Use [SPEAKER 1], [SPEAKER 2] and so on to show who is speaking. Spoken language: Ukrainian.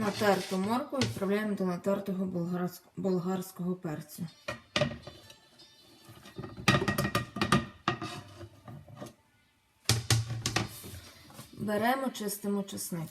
[SPEAKER 1] Натерту моркву відправляємо до натертого болгарського перцю. Беремо, чистимо чесник.